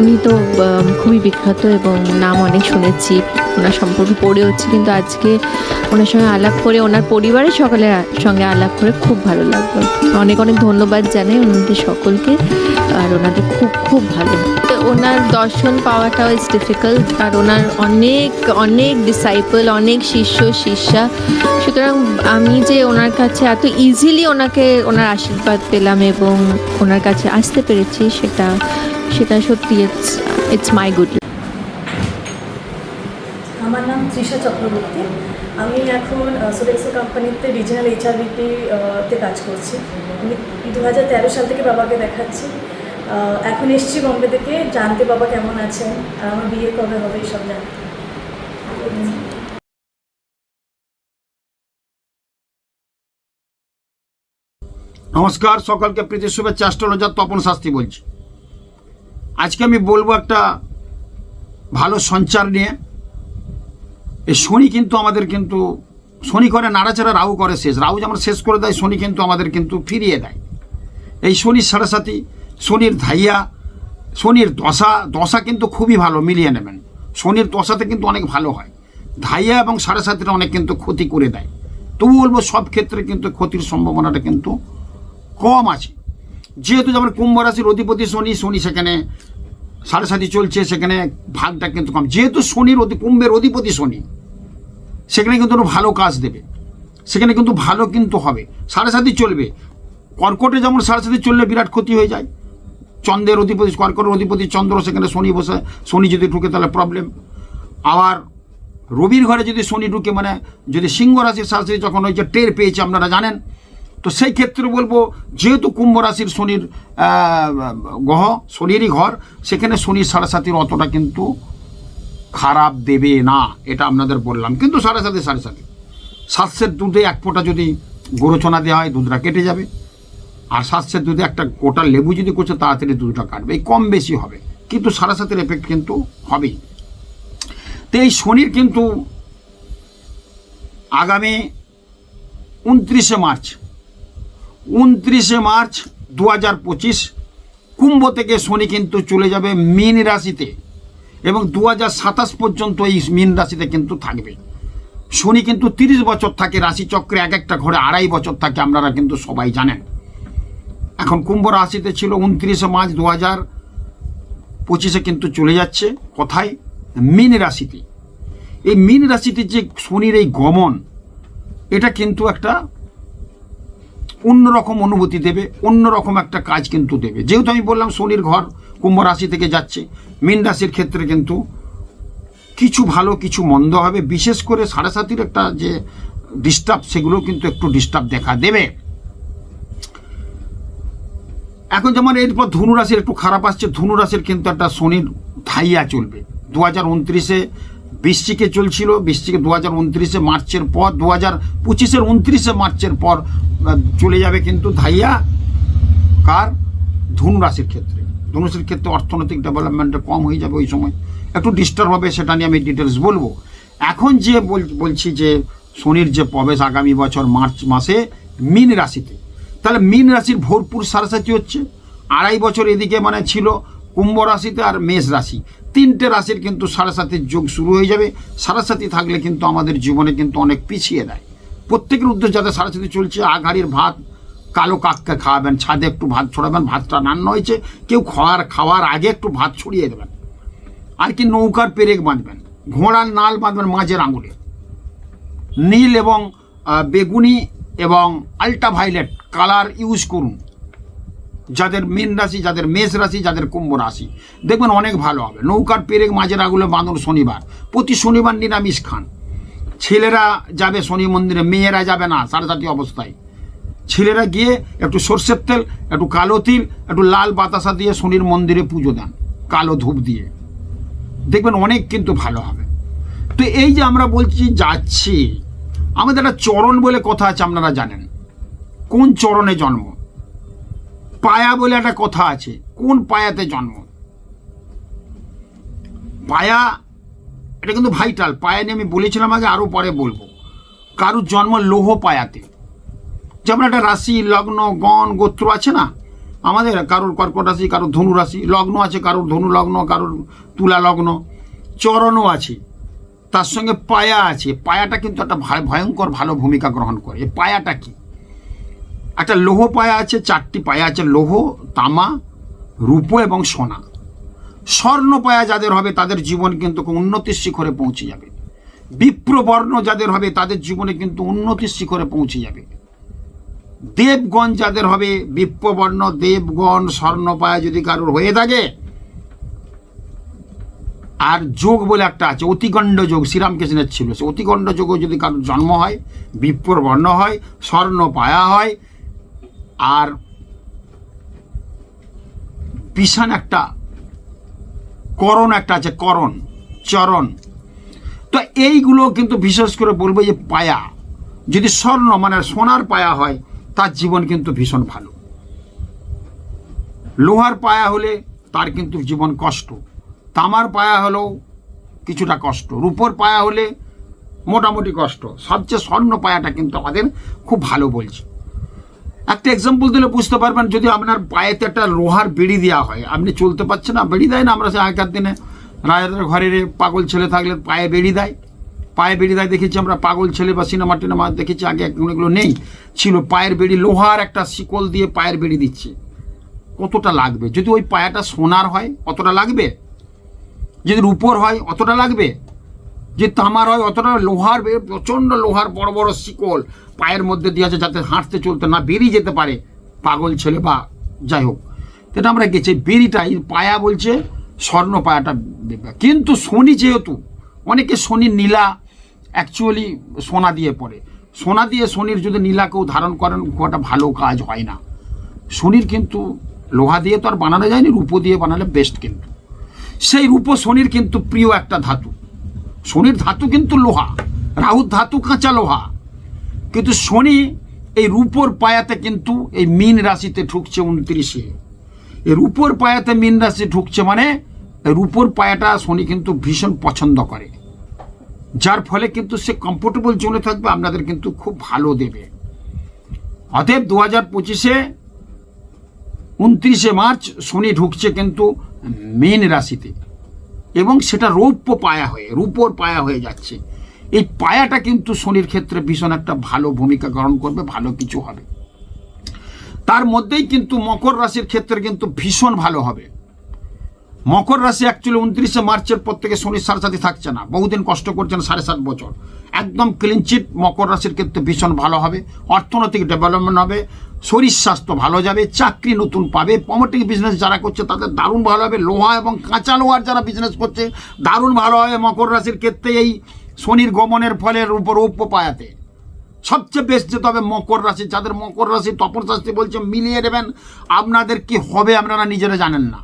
উনি তো খুবই বিখ্যাত এবং নাম অনেক শুনেছি। ওনার সম্পর্কে পড়েওছি কিন্তু আজকে ওনার সঙ্গে আলাপ করে, ওনার পরিবারের সকলের সঙ্গে আলাপ করে খুব ভালো লাগল। অনেক অনেক ধন্যবাদ জানাই ওনাদের সকলকে, আর ওনাদের খুব খুব ভালো। ওনার দর্শন পাওয়াটাও ইজ ডিফিকাল্ট আর ওনার অনেক অনেক ডিসাইপল অনেক শিষ্য, শিষ্যা। সুতরাং আমি যে ওনার কাছে এত ইজিলি ওনাকে, ওনার আশীর্বাদ পেলাম এবং ওনার কাছে আসতে পেরেছি, সেটা সেটা সত্যি ইটস ইটস মাই গুড আমার নাম তৃষা চক্রবর্তী। আমি এখন সোলেক্সো কোম্পানিতে রিজিনাল এইচআরবিপি তে কাজ করছি। আমি দু হাজার তেরো সাল থেকে বাবাকে দেখাচ্ছি। আহ, এখন এসছি বম্বে থেকে। জানতে বাবা কেমন আছেন? আর আমার বিয়ে কবে হবে এইসব জানতে। নমস্কার সকলকে প্রীতি শুভেচ্ছা অ্যাস্ট্রোলজার তপন শাস্ত্রী বলছি। আজকে আমি বলব একটা ভালো সঞ্চার নিয়ে। এই শনি কিন্তু আমাদের কিন্তু, শনি করে নাড়াচাড়া, রাহু করে শেষ। রাহু যেমন শেষ করে দেয়, শনি কিন্তু আমাদের কিন্তু ফিরিয়ে দেয়। এই শনির সাড়ে সাথী শনির ধাইয়া, শনির দশা দশা কিন্তু খুবই ভালো, মিলিয়ে নেবেন। শনির দশাতে কিন্তু অনেক ভালো হয়। ধাইয়া এবং সাড়ে সাতিটা অনেক কিন্তু ক্ষতি করে দেয়। তবু বলব সব ক্ষেত্রে কিন্তু ক্ষতির সম্ভাবনাটা কিন্তু কম আছে। যেহেতু যেমন কুম্ভ রাশির অধিপতি শনি শনি সেখানে সাড়ে সাতি চলছে, সেখানে ভাগটা কিন্তু কম। যেহেতু শনির অধি কুম্ভের অধিপতি শনি, সেখানে কিন্তু ভালো কাজ দেবে। সেখানে কিন্তু ভালো কিন্তু হবে। সাড়ে সাতি চলবে। কর্কটে যেমন সাড়ে সাতি চললে বিরাট ক্ষতি হয়ে যায়। চন্দ্রের অধিপতি, কর্কটের অধিপতি চন্দ্র সেখানে শনি বসে, শনি যদি ঢুকে তাহলে প্রবলেম আবার রবির ঘরে যদি শনি ঢুকে মানে যদি সিংহ রাশির সাথে যখন হয়েছে, টের পেয়েছে আপনারা জানেন তো সেই ক্ষেত্রে বলব, যেহেতু কুম্ভ রাশির শনির গ্রহ, শনিরই ঘর, সেখানে শনির সাড়ে সাতির অতটা কিন্তু খারাপ দেবে না, এটা আপনাদের বললাম। কিন্তু সাড়ে সাথে সাড়ে সাথে সাতশের দুধে এক ফোঁটা যদি গোরচনা দেওয়া হয়, দুধটা কেটে যাবে। আর সাতশের দুধে একটা গোটা লেবু যদি করছে তাড়াতাড়ি দুধটা কাটবে। এই কম বেশি হবে। কিন্তু সাড়ে সাতের এফেক্ট কিন্তু হবেই। তো এই শনির কিন্তু আগামী উনত্রিশে মার্চ উনত্রিশে মার্চ দু হাজার পঁচিশ, কুম্ভ থেকে শনি কিন্তু চলে যাবে মীন রাশিতে এবং দু হাজার সাতাশ পর্যন্ত এই মীন রাশিতে কিন্তু থাকবে। শনি কিন্তু তিরিশ বছর থাকে, রাশিচক্রে এক একটা ঘরে আড়াই বছর থাকে, আপনারা কিন্তু সবাই জানেন। এখন কুম্ভ রাশিতে ছিল উনত্রিশে মার্চ দু হাজার পঁচিশে কিন্তু চলে যাচ্ছে। কোথায়? মীন রাশিতে। এই মীন রাশিতে যে শনির এই গমন, এটা কিন্তু একটা অন্যরকম অনুভূতি দেবে, অন্যরকম একটা কাজ কিন্তু দেবে। যেহেতু আমি বললাম শনির ঘর কুম্ভ রাশি থেকে যাচ্ছে, মীন রাশির ক্ষেত্রে কিন্তু কিছু ভালো, কিছু মন্দ হবে। বিশেষ করে সাড়ে সাতির একটা যে ডিস্টার্ব সেগুলো কিন্তু একটু ডিস্টার্ব দেখা দেবে। এখন যেমন এরপর ধনুরাশির একটু খারাপ আসছে ধনুরাশির কিন্তু একটা শনির ধাইয়া চলবে। দু হাজার উনত্রিশে বৃশ্চিকে চলছিল বৃষ্টিকে দু হাজার উনত্রিশে মার্চের পর দু হাজার পঁচিশের উনত্রিশে মার্চের পর চলে যাবে কিন্তু ধাইয়া কার? ধনু রাশির ক্ষেত্রে। ধনু রাশির ক্ষেত্রে অর্থনৈতিক ডেভেলপমেন্টটা কম হয়ে যাবে ওই সময়। একটু ডিস্টার্ব হবে, সেটা নিয়ে আমি ডিটেলস বলব। এখন যে বল- বলছি যে শনির যে প্রবেশ আগামী বছর মার্চ মাসে মিন রাশিতে। তাহলে মিন রাশির ভরপুর সারাসাতি হচ্ছে। আড়াই বছর এদিকে মানে ছিল কুম্ভ রাশিতে আর মেষ রাশি। তিনটে রাশির কিন্তু সারাসাতির যোগ শুরু হয়ে যাবে। সারাসাতি থাকলে কিন্তু আমাদের জীবনে কিন্তু অনেক পিছিয়ে দেয়। প্রত্যেকের উদ্দেশ্য যাতে সারাসাতি চলছে আঘাড়ির ভাত, কালো কাককে খাওয়াবেন, ছাদে একটু ভাত ছড়াবেন, ভাতটা রান্না হয়েছে, কেউ খাওয়ার খাওয়ার আগে একটু ভাত ছড়িয়ে দেবেন। আর কি নৌকার পেরেক বাঁধবেন, ঘোড়ার নাল বাঁধবেন মাঝের আঙুলে। নীল এবং বেগুনি এবং আল্ট্রাভাইলেট কালার ইউজ করুন। যাদের মীন রাশি, যাদের মেষ রাশি, যাদের কুম্ভ রাশি। দেখবেন অনেক ভালো হবে। নৌকার পেরেক মাঝের আগুলো বাঁধুন শনিবার। প্রতি শনিবার নিরামিষ খান। ছেলেরা যাবে শনি মন্দিরে, মেয়েরা যাবে না সাড়ে সাতি অবস্থায়। ছেলেরা গিয়ে একটু সর্ষের তেল, একটু কালো তিল, একটু লাল বাতাসা দিয়ে শনির মন্দিরে পুজো দেন, কালো ধূপ দিয়ে। দেখবেন অনেক কিন্তু ভালো হবে। তো এই যে আমরা বলছি যাচ্ছি, আমাদের একটা চরণ বলে কথা আছে, আপনারা জানেন। কোন চরণে জন্ম? পায়া বলে একটা কথা আছে। কোন পায়াতে জন্ম? পায়া, এটা কিন্তু ভাইটাল পায়া নিয়ে আমি বলেছিলাম আগে আরও পরে বলব। কারুর জন্ম লৌহ পায়াতে। যেমন একটা রাশি, লগ্ন, গণ, গোত্র আছে না? আমাদের কারোর কর্কট রাশি, কারোর ধনু রাশি, লগ্ন আছে, কারোর ধনু লগ্ন, কারোর তুলা লগ্ন। চরণও আছে। তার সঙ্গে পায়া আছে। পায়াটা কিন্তু একটা ভয়- ভয়ঙ্কর ভালো ভূমিকা গ্রহণ করে। পায়াটা কি? একটা লৌহ পায়া আছে, চারটি পায়া আছে, লৌহ, তামা, রূপ এবং সোনা। স্বর্ণ পায়া যাদের হবে, তাদের জীবন কিন্তু উন্নতির শিখরে পৌঁছে যাবে। বিপ্রবর্ণ যাদের হবে, তাদের জীবনে কিন্তু উন্নতির শিখরে পৌঁছে যাবে। দেবগণ যাদের হবে, বিপ্রবর্ণ, দেবগণ স্বর্ণপায়া যদি কারোর হয়ে থাকে, আর যোগ বলে একটা আছে অতিগণ্ড যোগ, শ্রীরামকৃষ্ণের ছিল। সে অতিগণ্ড যোগও যদি কারোর জন্ম হয়, বিপ্রবর্ণ হয়, স্বর্ণ পায়া হয় আর বিশান একটা করণ একটা আছে, করণ, চরণ। তো এইগুলো কিন্তু বিশেষ করে বলব যে পায়া। যদি স্বর্ণ মানে সোনার পায়া হয়, তার জীবন কিন্তু ভীষণ ভালো। লোহার পায়া হলে তার কিন্তু জীবন কষ্ট। তামার পায়া হলেও কিছুটা কষ্ট। রূপোর পায়া হলে মোটামুটি কষ্ট। সবচেয়ে স্বর্ণ পায়াটা কিন্তু আমাদের খুব ভালো বলছে। একটা এক্সাম্পল দিলে বুঝতে পারবেন যদি আপনার পায়েতে একটা লোহার বেড়ি দেওয়া হয়। আপনি চলতে পারছেন না, বেড়ি দেয় না আমরা সে আগেকার দিনে। রাজাদের ঘরের পাগল ছেলে থাকলে পায়ে বেড়ি দেয়। পায়ে বেড়ি দেয় দেখেছি আমরা পাগল ছেলে বা সিনেমা টিনেমা দেখেছি, আগে এগুলো নেই। ছিল পায়ের বেড়ি, লোহার একটা শিকল দিয়ে পায়ের বেড়ি দিচ্ছে। কতটা লাগবে? যদি ওই পায়াটা সোনার হয়, অতটা লাগবে? যদি রূপোর হয়, অতটা লাগবে? যে তামার হয় অতটা লোহার প্রচণ্ড লোহার বড় বড় শিকল পায়ের মধ্যে দিয়ে আছে যাতে হাঁটতে চলতে না বেরিয়ে যেতে পারে পাগল ছেলে বা যাই হোক। এটা আমরা গেছি বেরিটা পায়া বলছে স্বর্ণ পায়াটা। কিন্তু শনি যেহেতু, অনেকে শনির নীলা অ্যাকচুয়ালি সোনা দিয়ে পড়ে। সোনা দিয়ে শনির যদি নীলা কেউ ধারণ করেন, খুব একটা ভালো কাজ হয় না। শনির কিন্তু লোহা দিয়ে তো আর বানানো যায়নি, রূপো দিয়ে বানালে বেস্ট কিন্তু। সেই রূপো শনির কিন্তু প্রিয় একটা ধাতু। শনির ধাতু কিন্তু লোহা, রাহুর ধাতু কাঁচা লোহা। কিন্তু শনি এই রূপোর পায়াতে কিন্তু এই মীন রাশিতে ঢুকছে উনত্রিশে। এই রূপোর পায়াতে মীন রাশি ঢুকছে মানে রূপোর পায়াটা শনি কিন্তু ভীষণ পছন্দ করে। যার ফলে কিন্তু সে কমফোর্টেবল জোনে থাকবে, আপনাদের কিন্তু খুব ভালো দেবে। অতএব দু হাজার পঁচিশে উনত্রিশে মার্চ শনি ঢুকছে কিন্তু মীন রাশিতে। এবং সেটা রৌপ্য পায়া হয়ে, রূপর পায়া হয়ে যাচ্ছে। এই পায়াটা কিন্তু শনির ক্ষেত্রে ভীষণ একটা ভালো ভূমিকা গ্রহণ করবে, ভালো কিছু হবে। তার মধ্যেই কিন্তু মকর রাশির ক্ষেত্রে কিন্তু ভীষণ ভালো হবে। মকর রাশি অ্যাকচুয়ালি উনত্রিশে মার্চের পর থেকে শনির সাড়ে সাথে থাকছে না। বহুদিন কষ্ট করছেন সাড়ে সাত বছর। একদম ক্লিনচিট মকর রাশির ক্ষেত্রে ভীষণ ভালো হবে, অর্থনৈতিক ডেভেলপমেন্ট হবে, শরীর স্বাস্থ্য ভালো যাবে, চাকরি নতুন পাবে পমোটিক বিজনেস যারা করছে তাদের দারুণ ভালো হবে, লোহা এবং কাঁচা লোহার যারা বিজনেস করছে, দারুণ ভালো হবে মকর রাশির ক্ষেত্রে এই শনির গমনের ফলে রূপ রৌপ্য পায়াতে। সবচেয়ে বেস্ট যেতে হবে মকর রাশি। যাদের মকর রাশি তপন শাস্তি বলছে, মিলিয়ে নেবেন। আপনাদের কি হবে আপনারা নিজেরা জানেন না।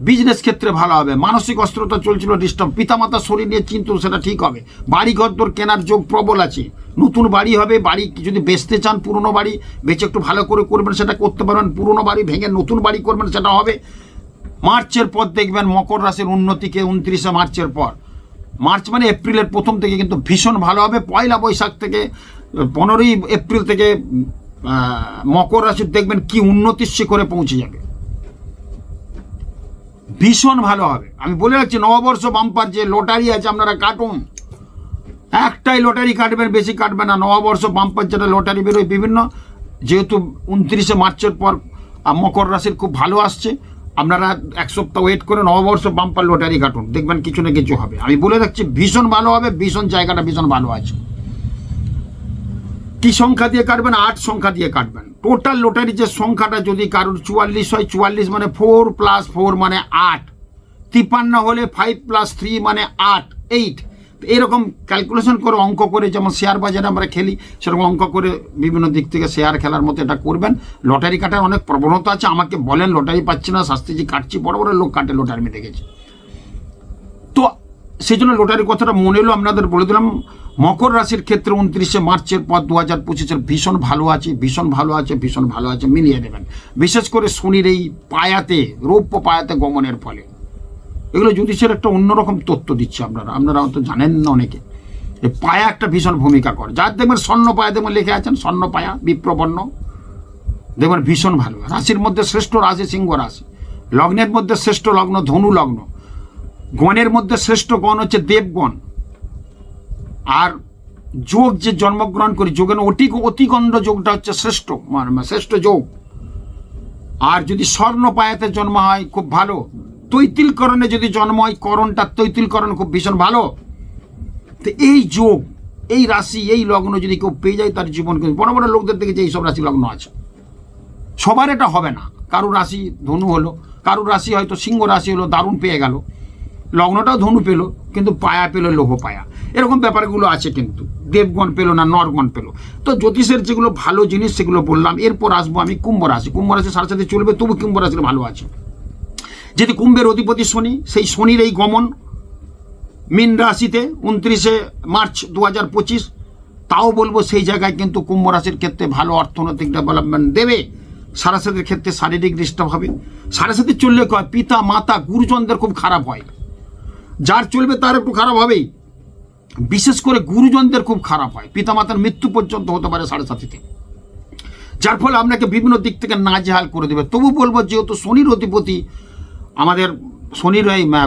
বিজনেস ক্ষেত্রে ভালো হবে। মানসিক অস্ত্রতা চলছিল ডিস্টার্ব পিতামাতার শরীর নিয়ে চিন্তা সেটা ঠিক হবে। বাড়ি ঘর তোর কেনার যোগ প্রবল আছে। নতুন বাড়ি হবে, বাড়ি যদি বেচতে চান পুরনো বাড়ি, বেচে একটু ভালো করে করবেন, সেটা করতে পারবেন। পুরনো বাড়ি ভেঙে নতুন বাড়ি করবেন, সেটা হবে। মার্চের পর দেখবেন মকর রাশির উন্নতিকে উনত্রিশে মার্চের পর। মার্চ মানে এপ্রিলের প্রথম থেকে কিন্তু ভীষণ ভালো হবে। পয়লা বৈশাখ থেকে, পনেরোই এপ্রিল থেকে মকর রাশির দেখবেন কি উন্নতির শিখরে পৌঁছে যাবে। ভীষণ ভালো হবে। আমি বলে রাখছি, নববর্ষ বাম্পার যে লটারি আছে, আপনারা কাটুন। একটাই লটারি কাটবেন, বেশি কাটবেন না। নববর্ষ বাম্পার যেটা লটারি বেরোয় বিভিন্ন, যেহেতু উনত্রিশে মার্চের পর মকর রাশির খুব ভালো আসছে। আপনারা এক সপ্তাহ ওয়েট করে নববর্ষ বাম্পার লটারি কাটুন। দেখবেন কিছু না কিছু হবে। আমি বলে রাখছি, ভীষণ ভালো হবে, ভীষণ জায়গাটা ভীষণ ভালো আছে। কি সংখ্যা দিয়ে কাটবেন? আট সংখ্যা দিয়ে কাটবেন। টোটাল লটারি যে সংখ্যাটা যদি কারোর চুয়াল্লিশ হয়, চুয়াল্লিশ মানে ফোর প্লাস ফোর মানে আট। তিপ্পান্ন হলে ফাইভ প্লাস থ্রি মানে আট এইট এরকম ক্যালকুলেশন করে অঙ্ক করে যেমন শেয়ার বাজারে আমরা খেলি, সেরকম অঙ্ক করে বিভিন্ন দিক থেকে শেয়ার খেলার মতো এটা করবেন। লটারি কাটার অনেক প্রবণতা আছে, আমাকে বলেন লটারি পাচ্ছি না শাস্তিজি কাটছি, বড় বড় লোক কাটে লটারি দেখেছি। সেই জন্য লটারির কথাটা মনে এলো, আপনাদের বলে দিলাম, মকর রাশির ক্ষেত্রে উনত্রিশে মার্চের পর দু হাজার পঁচিশের ভীষণ ভালো আছে, ভীষণ ভালো আছে, ভীষণ ভালো আছে, মিলিয়ে দেবেন বিশেষ করে শনির এই পায়াতে, রৌপ্য পায়াতে গমনের ফলে। এগুলো জ্যোতিষের একটা অন্যরকম তথ্য দিচ্ছে আপনারা আপনারা হয়তো জানেন না অনেকে। এই পায়া একটা ভীষণ ভূমিকা করে। যার দেখবেন স্বর্ণ পায়া দেখবেন লিখে আছেন, স্বর্ণ পায়া, বিপ্রবর্ণ। দেখবেন ভীষণ ভালো। রাশির মধ্যে শ্রেষ্ঠ রাশি সিংহ রাশি। লগ্নের মধ্যে শ্রেষ্ঠ লগ্ন ধনু লগ্ন। গণের মধ্যে শ্রেষ্ঠ গণ হচ্ছে দেবগণ। আর যোগ যে জন্মগ্রহণ করি, যোগের অতি, অতিগণ্ড যোগটা হচ্ছে শ্রেষ্ঠ মানে শ্রেষ্ঠ যোগ। আর যদি স্বর্ণ পায়াতে জন্ম হয়, খুব ভালো। তৈতিলকরণে যদি জন্ম হয়, করণটা, তৈতিলকরণ খুব ভীষণ ভালো। তো এই যোগ, এই রাশি, এই লগ্ন যদি কেউ পেয়ে যায়, তার জীবন বড় বড় লোকদের দেখেছে এইসব রাশি লগ্ন আছে। সবার এটা হবে না। কারও রাশি ধনু হলো কারও রাশি হয়তো সিংহ রাশি হলো, দারুণ পেয়ে গেল। লগ্নটাও ধনু পেল, কিন্তু পায়া পেল, লোহ পায়া। এরকম ব্যাপারগুলো আছে কিন্তু। দেবগণ পেল না, নরগণ পেল। তো জ্যোতিষের যেগুলো ভালো জিনিস, সেগুলো বললাম। এরপর আসব আমি কুম্ভ রাশি। কুম্ভ রাশি সাথে সাথে চলবে, তবু কুম্ভ রাশির ভালো আছে। যদি কুম্ভের অধিপতি শনি, সেই শনির এই গমন মিন রাশিতে উনত্রিশে মার্চ দু হাজার পঁচিশ, তাও বলব সেই জায়গায় কিন্তু কুম্ভ রাশির ক্ষেত্রে ভালো অর্থনৈতিক ডেভেলপমেন্ট দেবে। সারাসাতির ক্ষেত্রে শারীরিক ডিস্টার্ব হবে। সারাসাতি চললে কয় পিতা, মাতা, গুরুজনদের খুব খারাপ হয়। যার চলবে তার একটু খারাপ হবেই। বিশেষ করে গুরুজনদের খুব খারাপ হয়। পিতামাতার মৃত্যু পর্যন্ত হতে পারে সাড়ে সাথীতে যার ফলে আপনাকে বিভিন্ন দিক থেকে নাজেহাল করে দেবে। তবু বলব, যেহেতু শনির অধিপতি আমাদের শনির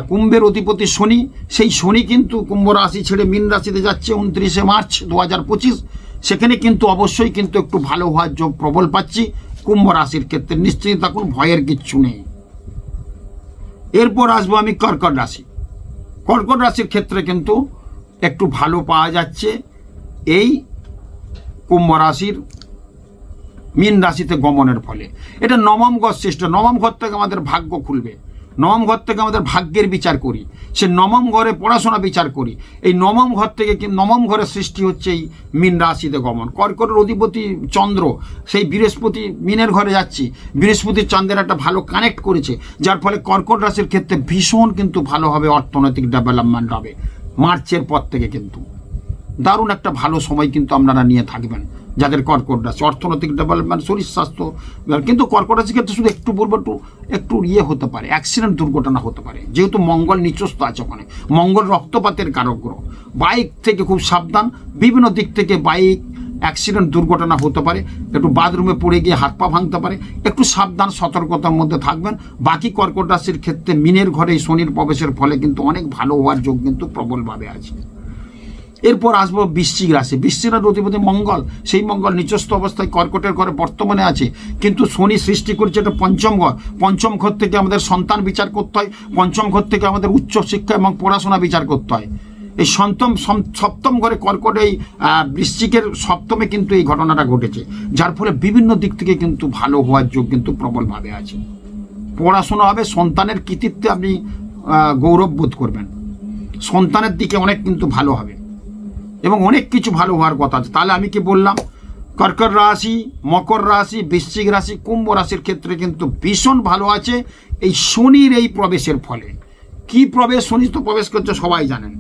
কুম্ভের অধিপতি শনি, সেই শনি কিন্তু কুম্ভ রাশি ছেড়ে মীন রাশিতে যাচ্ছে উনত্রিশে মার্চ দু হাজার পঁচিশ। সেখানে কিন্তু অবশ্যই কিন্তু একটু ভালো হওয়ার যোগ প্রবল পাচ্ছি। কুম্ভ রাশির ক্ষেত্রে নিশ্চিত থাকুন, ভয়ের কিচ্ছু নেই। এরপর আসব আমি কর্কট রাশি। কর্কট রাশির ক্ষেত্রে কিন্তু একটু ভালো পাওয়া যাচ্ছে। এই কুম্ভ রাশির মীন রাশিতে গমনের ফলে। এটা নবম ঘর শ্রেষ্ঠ। নবম ঘর থেকে আমাদের ভাগ্য খুলবে। নবম ঘর থেকে আমাদের ভাগ্যের বিচার করি। সে নবম ঘরে পড়াশোনা বিচার করি। এই নবম ঘর থেকে নবম ঘরের সৃষ্টি হচ্ছে এই মীন রাশিতে গমন। কর্কটের অধিপতি চন্দ্র, সেই বৃহস্পতি মিনের ঘরে যাচ্ছি। বৃহস্পতি চন্দ্রের একটা ভালো কানেক্ট করেছে, যার ফলে কর্কট রাশির ক্ষেত্রে ভীষণ কিন্তু ভালো হবে, অর্থনৈতিক ডেভেলপমেন্ট হবে। মার্চের পর থেকে কিন্তু। দারুণ একটা ভালো সময় কিন্তু আপনারা নিয়ে থাকবেন। যাদের কর্কট রাশি অর্থনৈতিক ডেভেলপমেন্ট শরীর স্বাস্থ্য কিন্তু কর্কট রাশির ক্ষেত্রে শুধু একটু বলব, একটু একটু ইয়ে হতে পারে অ্যাক্সিডেন্ট দুর্ঘটনা হতে পারে। যেহেতু মঙ্গল নিচস্ত আছে ওখানে, মঙ্গল রক্তপাতের কারক গ্রহ। বাইক থেকে খুব সাবধান, বিভিন্ন দিক থেকে বাইক অ্যাক্সিডেন্ট দুর্ঘটনা হতে পারে, একটু বাথরুমে পড়ে গিয়ে হাত পা ভাঙতে পারে, একটু সাবধান, সতর্কতার মধ্যে থাকবেন। বাকি কর্কট রাশির ক্ষেত্রে মিনের ঘরে শনির প্রবেশের ফলে কিন্তু অনেক ভালো হওয়ার যোগ কিন্তু প্রবলভাবে আছে। এরপর আসব বৃশ্চিক রাশি। বৃশ্চিক রাশির অধিপতি মঙ্গল। সেই মঙ্গল নিচস্থ অবস্থায় কর্কটের ঘরে বর্তমানে আছে। কিন্তু শনি সৃষ্টি করছে এটা পঞ্চম ঘর। পঞ্চম ঘর থেকে আমাদের সন্তান বিচার করতে হয়। পঞ্চম ঘর থেকে আমাদের উচ্চ শিক্ষা এবং পড়াশোনা বিচার করতে হয়। এই সপ্তম সম- সপ্তম ঘরে কর্কট এই বৃশ্চিকের সপ্তমে কিন্তু এই ঘটনাটা ঘটেছে। যার ফলে বিভিন্ন দিক থেকে কিন্তু ভালো হওয়ার যোগ কিন্তু প্রবলভাবে আছে। পড়াশোনা হবে, সন্তানের কৃতিত্বে আপনি গৌরব বোধ করবেন। সন্তানের দিকে অনেক কিন্তু ভালো হবে। এবং অনেক কিছু ভালো হওয়ার কথা আছে। তাহলে আমি কি বললাম? কর্কট রাশি, মকর রাশি, বৃশ্চিক রাশি, কুম্ভ রাশির ক্ষেত্রে কিন্তু ভীষণ ভালো আছে। এই শনির এই প্রবেশের ফলে। কি প্রবেশ? শনি তো প্রবেশ করছে, সবাই জানেন।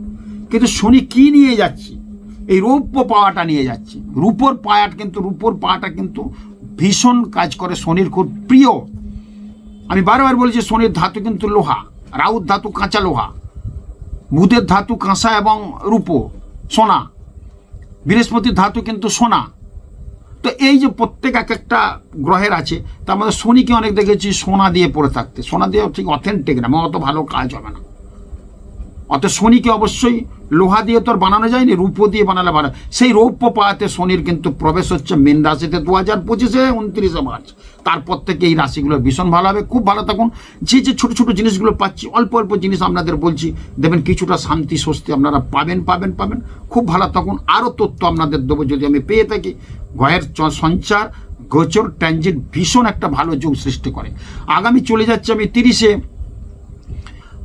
কিন্তু শনি কি নিয়ে যাচ্ছি? এই রৌপ্য পাওয়াটা নিয়ে যাচ্ছি। রূপোর পায়াট কিন্তু, রূপোর পাওয়াটা কিন্তু ভীষণ কাজ করে শনির খুব প্রিয়। আমি বারবার বলছি, শনির ধাতু কিন্তু লোহা। রাউত ধাতু কাঁচা লোহা। বুধের ধাতু কাঁসা এবং রূপো। সোনা। বৃহস্পতির ধাতু কিন্তু সোনা। তো এই যে প্রত্যেক এক একটা গ্রহের আছে, তার মধ্যে শনিকে অনেক দেখেছি সোনা দিয়ে পড়ে থাকতে। সোনা দিয়ে ঠিক অথেন্টিক না অত ভালো কাজ হবে না। অত শনিকে অবশ্যই লোহা দিয়ে তো আর বানানো যায়নি রূপো দিয়ে বানালে বানা সেই রৌপ্য পাওয়াতে শনির কিন্তু প্রবেশ হচ্ছে মেন রাশিতে দু হাজার পঁচিশে উনত্রিশে মার্চ। তারপর থেকে এই রাশিগুলো ভীষণ ভালো হবে। খুব ভালো থাকুন। যে যে ছোটো ছোটো জিনিসগুলো পাচ্ছি, অল্প অল্প জিনিস আপনাদের বলছি, দেখবেন কিছুটা শান্তি, স্বস্তি আপনারা পাবেন পাবেন পাবেন। খুব ভালো থাকুন। আরও তথ্য আপনাদের দেবো যদি আমি পেয়ে থাকি। চ- সঞ্চার, গোচর ট্রানজিট ভীষণ একটা ভালো যোগ সৃষ্টি করে। আগামী চলে যাচ্ছে আমি তিরিশে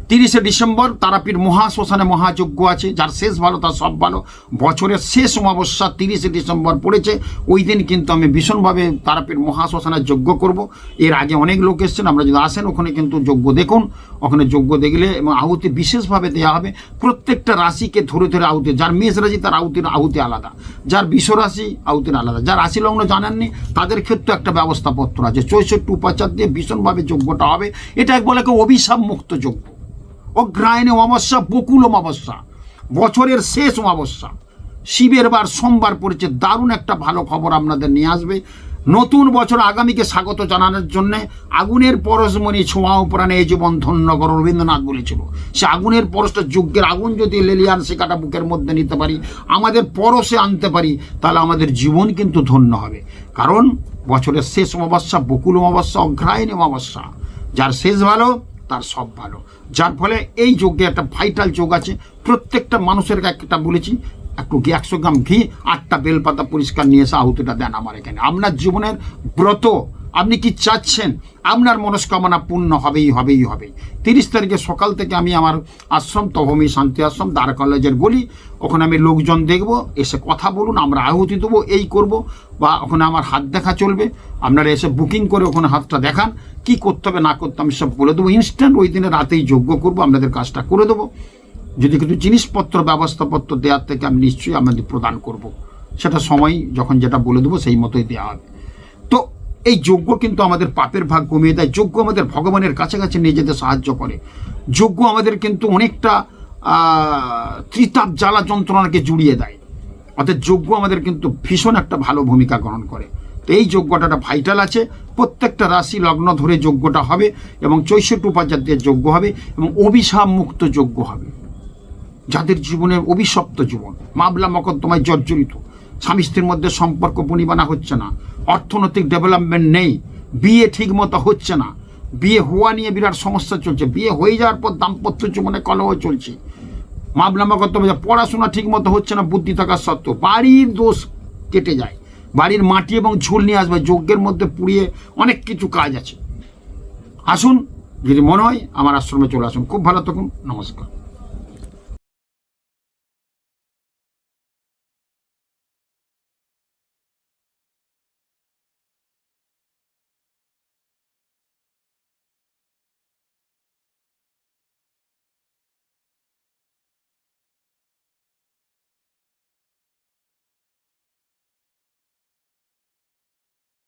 তিরিশে ডিসেম্বর তারাপীঠ মহাশ্মশানে মহাযজ্ঞ আছে, যার শেষ ভালো, তার সব ভালো। বছরের শেষ অমাবস্যা তিরিশে ডিসেম্বর পড়েছে। ওই দিন কিন্তু আমি ভীষণভাবে তারাপীঠ মহাশ্মশানে যজ্ঞ করব। এর আগে অনেক লোক এসছেন আমরা যদি আসেন, ওখানে কিন্তু যজ্ঞ দেখুন। ওখানে যজ্ঞ দেখলে এবং আহুতি বিশেষভাবে দেওয়া হবে। প্রত্যেকটা রাশিকে ধরে ধরে আহুতি, যার মেষ রাশি, তার আহুতির আহুতি আলাদা। যার বিষ রাশি আহুতির আলাদা। যার রাশি লগ্ন জানেননি, তাদের ক্ষেত্রে একটা ব্যবস্থাপত্র আছে। চৌষট্টি উপাচার দিয়ে ভীষণভাবে যজ্ঞটা হবে। এটা এক বলে অভিশাপ মুক্ত যজ্ঞ। অগ্রায়ণে অমাবস্যা, বকুল অমাবস্যা, বছরের শেষ অমাবস্যা। শিবের বার, সোমবার পড়েছে। দারুণ একটা ভালো খবর আপনাদের নিয়ে আসবে। নতুন বছর আগামীকে স্বাগত জানানোর জন্যে আগুনের পরশমণি ছোঁয়া প্রাণে এই জীবন ধন্য কর রবীন্দ্রনাথ বলেছিল, সে আগুনের পরশটা যজ্ঞের আগুন যদি লেলিয়ান শিকাটা বুকের মধ্যে নিতে পারি, আমাদের পরশে আনতে পারি, তাহলে আমাদের জীবন কিন্তু ধন্য হবে। কারণ বছরের শেষ অমাবস্যা, বকুল অমাবস্যা, অগ্রায়ণ অমাবস্যা, যার শেষ ভালো তার সব ভালো। যার ফলে এই যোগে একটা ভাইটাল যোগ আছে। প্রত্যেকটা মানুষের একটা বলেছি, একটু ঘি, একশো গ্রাম ঘি, আটটা বেলপাতা পরিষ্কার নিয়ে এসে আহুতিটা দেন আমার এখানে। আপনার জীবনের ব্রত আপনি কি চাচ্ছেন? আপনার মনস্কামনা পূর্ণ হবেই হবেই হবে তিরিশ তারিখে সকাল থেকে আমি আমার আশ্রম তহমি শান্তি আশ্রম, দ্বার কলেজের গলি, ওখানে আমি লোকজন দেখব, এসে কথা বলুন, আমরা আহুতি দেবো, এই করব, বা ওখানে আমার হাত দেখা চলবে। আপনারা এসে বুকিং করে ওখানে হাতটা দেখান, কি করতে হবে, না করতে আমি সব বলে দেবো। ইনস্ট্যান্ট ওই দিনে রাতেই যোগ্য করব, আপনাদের কাজটা করে দেবো। যদি কিছু জিনিসপত্র, ব্যবস্থাপত্র দেওয়ার থেকে আমি নিশ্চয়ই আপনাদের প্রদান করব। সেটা সময়, যখন যেটা বলে দেবো, সেই মতোই দেওয়া হবে। তো এই যজ্ঞ কিন্তু আমাদের পাপের ভাগ কমিয়ে দেয়। যজ্ঞ আমাদের ভগবানের কাছাকাছি নিয়ে যেতে সাহায্য করে। যজ্ঞ আমাদের কিন্তু অনেকটা ত্রিতাপ জ্বালা যন্ত্রণাকে জুড়িয়ে দেয়। অর্থাৎ যজ্ঞ আমাদের কিন্তু ভীষণ একটা ভালো ভূমিকা গ্রহণ করে। তো এই যজ্ঞটা ভাইটাল আছে। প্রত্যেকটা রাশি লগ্ন ধরে যজ্ঞটা হবে এবং চৈষট্টি উপাচার দিয়ে যজ্ঞ হবে এবং অভিশাপ মুক্ত যজ্ঞ হবে। যাদের জীবনে অভিশপ্ত জীবন। মামলা মকদ্দমায় জর্জরিত। স্বামী স্ত্রীর মধ্যে সম্পর্ক বনিবানা হচ্ছে না। অর্থনৈতিক ডেভেলপমেন্ট নেই। বিয়ে ঠিক মতো হচ্ছে না। বিয়ে হওয়া নিয়ে বিরাট সমস্যা চলছে। বিয়ে হয়ে যাওয়ার পর দাম্পত্য জীবনে কলহ চলছে। মামলা মকদ্দমা পড়াশোনা ঠিক মতো হচ্ছে না, বুদ্ধি থাকার সত্ত্বেও। বাড়ির দোষ কেটে যায়। বাড়ির মাটি এবং ঝোল নিয়ে আসবে, যজ্ঞের মধ্যে পুড়িয়ে অনেক কিছু কাজ আছে। আসুন, যদি মনে হয়, আমার আশ্রমে চলে আসুন। খুব ভালো থাকুন। নমস্কার।